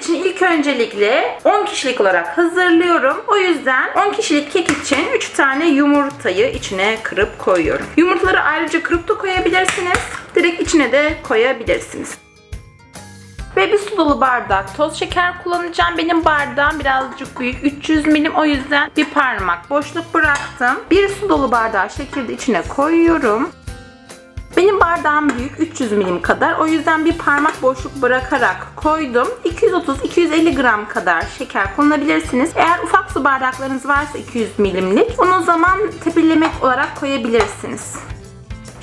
için ilk öncelikle 10 kişilik olarak hazırlıyorum. O yüzden 10 kişilik kek için 3 tane yumurtayı içine kırıp koyuyorum. Yumurtaları ayrıca kırıp da koyabilirsiniz. Direkt içine de koyabilirsiniz. Ve bir su dolu bardak toz şeker kullanacağım. Benim bardağım birazcık büyük. 300 milim o yüzden bir parmak boşluk bıraktım. Bir su dolu bardağı şekeri içine koyuyorum. Benim bardağım büyük 300 milim kadar. O yüzden bir parmak boşluk bırakarak koydum. 230-250 gram kadar şeker kullanabilirsiniz. Eğer ufak su bardaklarınız varsa 200 milimlik onu o zaman tepelemek olarak koyabilirsiniz.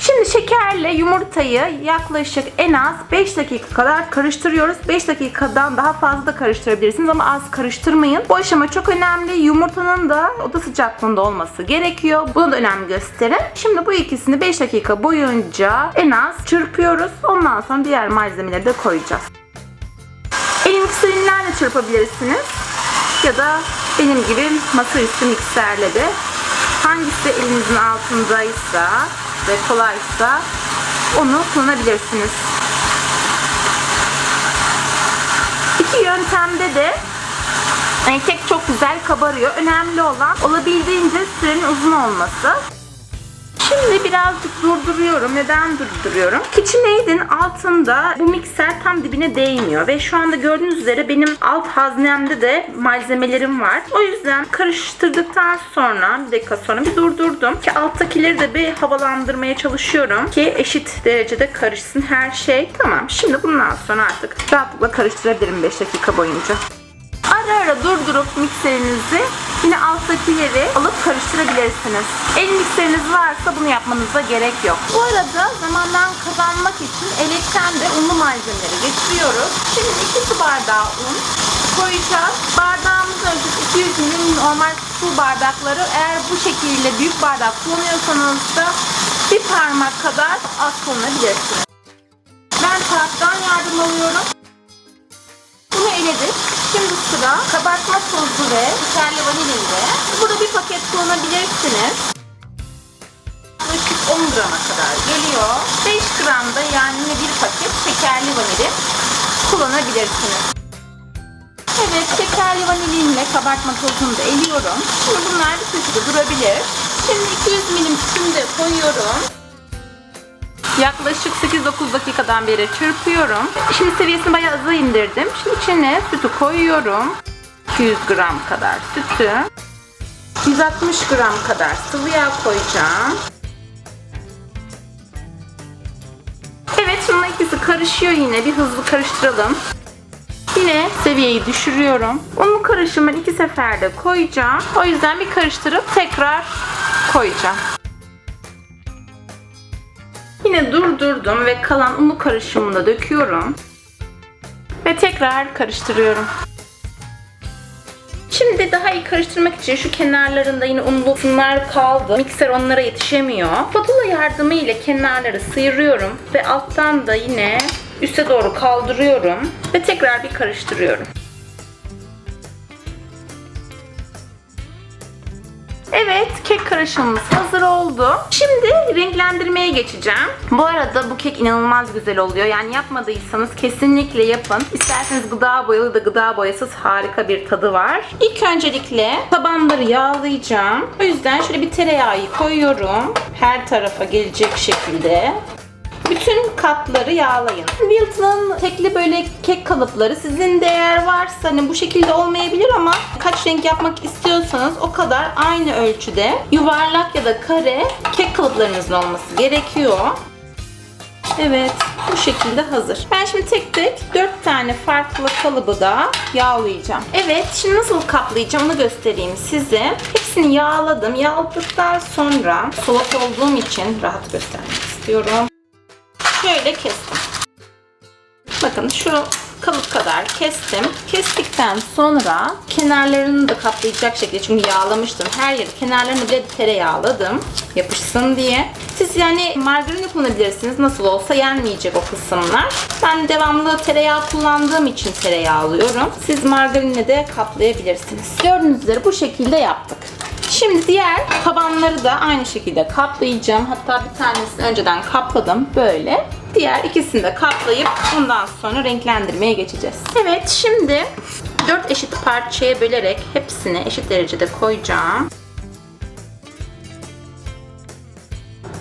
Şimdi şekerle yumurtayı yaklaşık en az 5 dakika kadar karıştırıyoruz. 5 dakikadan daha fazla da karıştırabilirsiniz ama az karıştırmayın. Bu aşama çok önemli. Yumurtanın da oda sıcaklığında olması gerekiyor. Buna da önem gösterin. Şimdi bu ikisini 5 dakika boyunca en az çırpıyoruz. Ondan sonra diğer malzemeleri de koyacağız. El mikserlerle çırpabilirsiniz. Ya da benim gibi masaüstü mikserle de hangisi elinizin altındaysa ve kolaysa onu kullanabilirsiniz. İki yöntemde de kek çok güzel kabarıyor. Önemli olan olabildiğince sürenin uzun olması. Şimdi birazcık durduruyorum. Neden durduruyorum? KitchenAid'in altında bu mikser tam dibine değmiyor. Ve şu anda gördüğünüz üzere benim alt haznemde de malzemelerim var. O yüzden karıştırdıktan sonra bir dakika sonra bir durdurdum. Ki alttakileri de bir havalandırmaya çalışıyorum. Ki eşit derecede karışsın her şey. Tamam şimdi bundan sonra artık rahatlıkla karıştırabilirim 5 dakika boyunca. Ara ara durdurup mikserinizi yine alttakileri alıp karıştırabilirsiniz. El mikseriniz varsa bunu yapmanıza gerek yok. Bu arada zamandan kazanmak için elekten de unlu malzemeleri geçiriyoruz. Şimdi 2 su bardağı un koyacağız. Bardağımız ölçüsü 200 ml normal su bardakları. Eğer bu şekilde büyük bardak kullanıyorsanız da bir parmak kadar az kullanabilirsiniz. Ben taraftan yardım alıyorum. Bunu eledik. Şimdi sıra kabartma ve şekerli vanilinde. Burada bir paket kullanabilirsiniz. Yaklaşık 10 grama kadar geliyor. 5 gram da yani bir paket şekerli vanilin kullanabilirsiniz. Evet şekerli vanilinle kabartma tozunu da eliyorum. Şimdi bunlar bir köşede durabilir. Şimdi 200 milim sütümü de koyuyorum. Yaklaşık 8-9 dakikadan beri çırpıyorum. Şimdi seviyesini bayağı hızlı indirdim. Şimdi içine sütü koyuyorum. 200 gram kadar sütü. 160 gram kadar sıvı yağ koyacağım. Evet şimdi ikisi karışıyor yine. Bir hızlı karıştıralım. Yine seviyeyi düşürüyorum. Unlu karışımı iki seferde koyacağım. O yüzden bir karıştırıp tekrar koyacağım. Yine durdurdum ve kalan unlu karışımını da döküyorum. Ve tekrar karıştırıyorum. Şimdi daha iyi karıştırmak için şu kenarlarında yine unlu kısımlar kaldı. Mikser onlara yetişemiyor. Spatula yardımıyla kenarları sıyırıyorum ve alttan da yine üste doğru kaldırıyorum ve tekrar bir karıştırıyorum. Evet, kek karışımımız hazır oldu. Şimdi renklendirmeye geçeceğim. Bu arada bu kek inanılmaz güzel oluyor. Yani yapmadıysanız kesinlikle yapın. İsterseniz gıda boyalı da gıda boyasız harika bir tadı var. İlk öncelikle tabanları yağlayacağım. O yüzden şöyle bir tereyağı koyuyorum. Her tarafa gelecek şekilde. Bütün katları yağlayın. Wilton'ın tekli böyle kek kalıpları sizin de eğer varsa hani bu şekilde olmayabilir ama kaç renk yapmak istiyorsanız o kadar aynı ölçüde yuvarlak ya da kare kek kalıplarınızın olması gerekiyor. Evet bu şekilde hazır. Ben şimdi tek tek 4 tane farklı kalıbı da yağlayacağım. Evet şimdi nasıl kaplayacağım onu göstereyim size. Hepsini yağladım. Yağladıktan sonra solak olduğum için rahat göstermek istiyorum şöyle kestim. Bakın şu kalıp kadar kestim. Kestikten sonra kenarlarını da kaplayacak şekilde çünkü yağlamıştım. Her yeri kenarlarını bile tereyağladım yapışsın diye. Siz yani margarin kullanabilirsiniz. Nasıl olsa yenmeyecek o kısımlar. Ben devamlı tereyağı kullandığım için tereyağı alıyorum. Siz margarinle de kaplayabilirsiniz. Gördüğünüz üzere bu şekilde yaptık. Şimdi diğer tabanları da aynı şekilde kaplayacağım. Hatta bir tanesini önceden kapladım böyle. Diğer ikisini de kaplayıp ondan sonra renklendirmeye geçeceğiz. Evet şimdi 4 eşit parçaya bölerek hepsini eşit derecede koyacağım.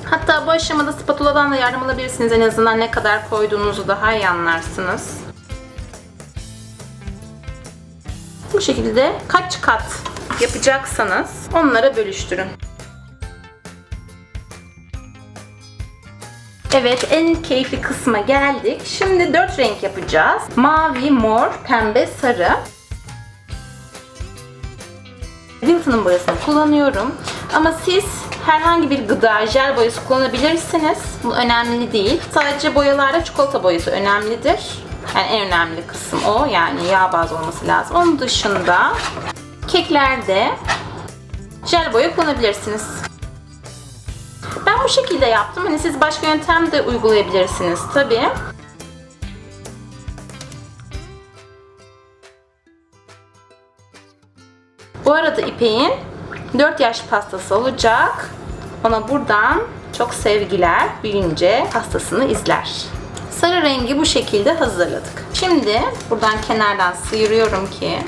Hatta bu aşamada spatuladan da yardım alabilirsiniz. En azından ne kadar koyduğunuzu daha iyi anlarsınız. Bu şekilde kaç kat yapacaksanız onlara bölüştürün. Evet en keyifli kısma geldik. Şimdi dört renk yapacağız. Mavi, mor, pembe, sarı. Wilton'un boyasını kullanıyorum. Ama siz herhangi bir gıda, jel boyası kullanabilirsiniz. Bu önemli değil. Sadece boyalarda çikolata boyası önemlidir. Yani en önemli kısım o. Yani yağ bazlı olması lazım. Onun dışında keklerde jel boya kullanabilirsiniz. Ben bu şekilde yaptım. Hani siz başka yöntem de uygulayabilirsiniz tabii. Bu arada İpek'in 4 yaş pastası olacak. Ona buradan çok sevgiler. Büyüyünce pastasını izler. Sarı rengi bu şekilde hazırladık. Şimdi buradan kenardan sıyırıyorum ki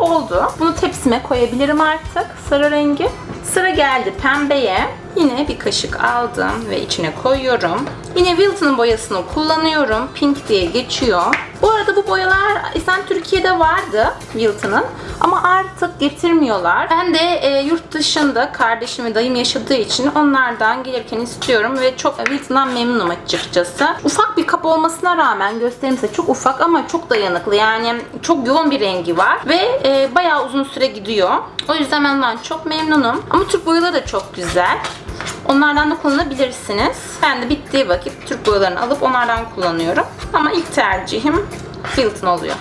oldu. Bunu tepsime koyabilirim artık sarı rengi. Sıra geldi pembeye. Yine bir kaşık aldım ve içine koyuyorum. Yine Wilton'un boyasını kullanıyorum. Pink diye geçiyor. Bu arada bu boyalar esen Türkiye'de vardı Wilton'ın ama artık getirmiyorlar. Ben de e, yurt dışında kardeşim ve dayım yaşadığı için onlardan gelirken istiyorum ve çok Wilton'dan memnunum açıkçası. Ufak bir kap olmasına rağmen göstereyim size çok ufak ama çok dayanıklı. Yani çok yoğun bir rengi var ve e, bayağı uzun süre gidiyor. O yüzden ben ondan çok memnunum. Ama Türk boyaları da çok güzel. Onlardan da kullanabilirsiniz. Ben de bittiği vakit Türk boyalarını alıp onlardan kullanıyorum. Ama ilk tercihim Wilton oluyor.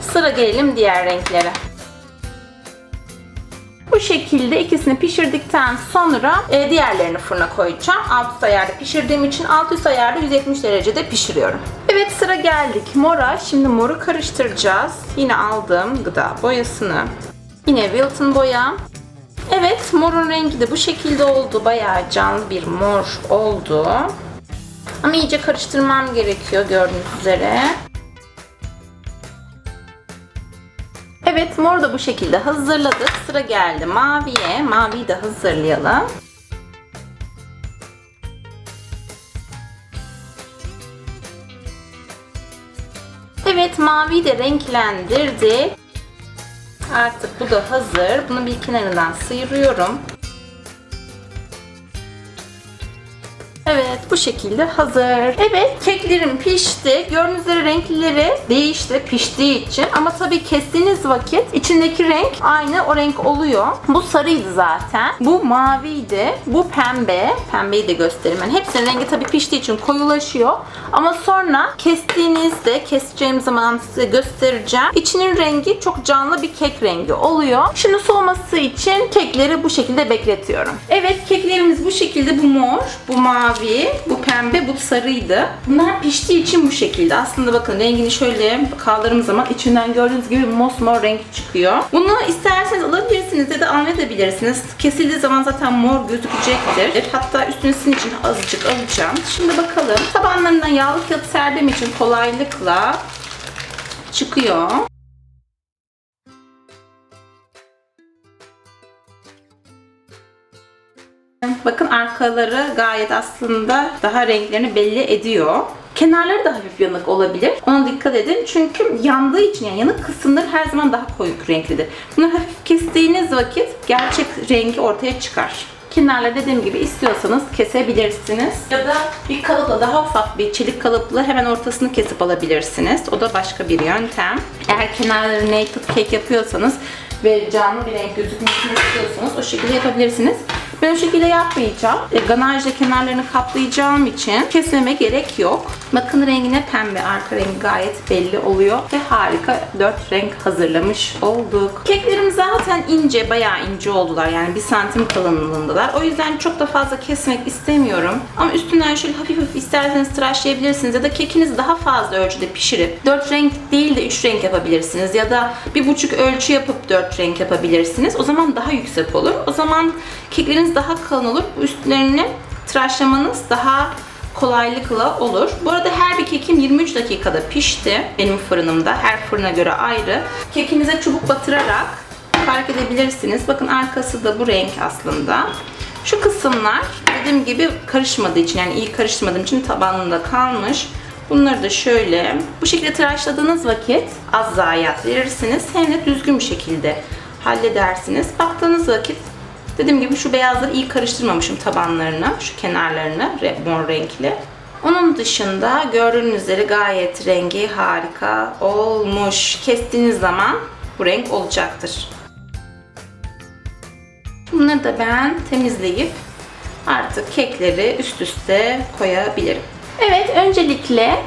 Sıra gelelim diğer renklere. Şekilde ikisini pişirdikten sonra e, diğerlerini fırına koyacağım. Alt üst ayarda pişirdiğim için alt üst ayarda 170 derecede pişiriyorum. Evet sıra geldik mora. Şimdi moru karıştıracağız. Yine aldığım gıda boyasını. Yine Wilton boya. Evet morun rengi de bu şekilde oldu. Bayağı canlı bir mor oldu. Ama iyice karıştırmam gerekiyor gördüğünüz üzere. Mor da bu şekilde hazırladık. Sıra geldi maviye. Maviyi de hazırlayalım. Evet maviyi de renklendirdik. Artık bu da hazır. Bunu bir kenarından sıyırıyorum. Bu şekilde hazır. Evet keklerim pişti. Gördüğünüz üzere renkleri değişti piştiği için. Ama tabii kestiğiniz vakit içindeki renk aynı o renk oluyor. Bu sarıydı zaten. Bu maviydi. Bu pembe. Pembeyi de göstereyim. Yani hepsinin rengi tabii piştiği için koyulaşıyor. Ama sonra kestiğinizde keseceğim zaman size göstereceğim. İçinin rengi çok canlı bir kek rengi oluyor. Şimdi soğuması için kekleri bu şekilde bekletiyorum. Evet keklerimiz bu şekilde bu mor, bu mavi, bu pembe, bu sarıydı. Bunlar piştiği için bu şekilde. Aslında bakın rengini şöyle kaldırdığım zaman içinden gördüğünüz gibi mosmor renk çıkıyor. Bunu isterseniz alabilirsiniz ya da almayabilirsiniz. Kesildiği zaman zaten mor gözükecektir. Hatta üstüne sizin için azıcık alacağım. Şimdi bakalım. Tabanlarından yağlı kağıt serdiğim için kolaylıkla çıkıyor. Bakın arkaları gayet aslında daha renklerini belli ediyor. Kenarları da hafif yanık olabilir. Ona dikkat edin. Çünkü yandığı için yani yanık kısımları her zaman daha koyu renklidir. Bunu hafif kestiğiniz vakit gerçek rengi ortaya çıkar. Kenarları dediğim gibi istiyorsanız kesebilirsiniz. Ya da bir kalıpla daha ufak bir çelik kalıpla hemen ortasını kesip alabilirsiniz. O da başka bir yöntem. Eğer kenarları naked cake yapıyorsanız ve canlı bir renk gözükmesini istiyorsanız o şekilde yapabilirsiniz. Ben o şekilde yapmayacağım. E, ganajla kenarlarını kaplayacağım için kesmeme gerek yok. Bakın rengine pembe, arka rengi gayet belli oluyor ve harika 4 renk hazırlamış olduk. Keklerim zaten ince, bayağı ince oldular. Yani 1 santim kalınlığındalar. O yüzden çok da fazla kesmek istemiyorum. Ama üstünden şöyle hafif hafif isterseniz tıraşlayabilirsiniz ya da kekinizi daha fazla ölçüde pişirip 4 renk değil de 3 renk yapabilirsiniz ya da bir buçuk ölçü yapıp 4 renk yapabilirsiniz. O zaman daha yüksek olur. O zaman kekleriniz daha kalın olur. Üstlerini tıraşlamanız daha kolaylıkla olur. Bu arada her bir kekim 23 dakikada pişti benim fırınımda. Her fırına göre ayrı. Kekinize çubuk batırarak fark edebilirsiniz. Bakın arkası da bu renk aslında. Şu kısımlar dediğim gibi karışmadığı için yani iyi karıştırmadığım için tabanında kalmış. Bunları da şöyle bu şekilde tıraşladığınız vakit az zayiat verirsiniz. Hem de düzgün bir şekilde halledersiniz. Baktığınız vakit dediğim gibi şu beyazları iyi karıştırmamışım tabanlarını, şu kenarlarını re- mor renkli. Onun dışında gördüğünüz üzere gayet rengi harika olmuş. Kestiğiniz zaman bu renk olacaktır. Bunları da ben temizleyip artık kekleri üst üste koyabilirim. Evet, öncelikle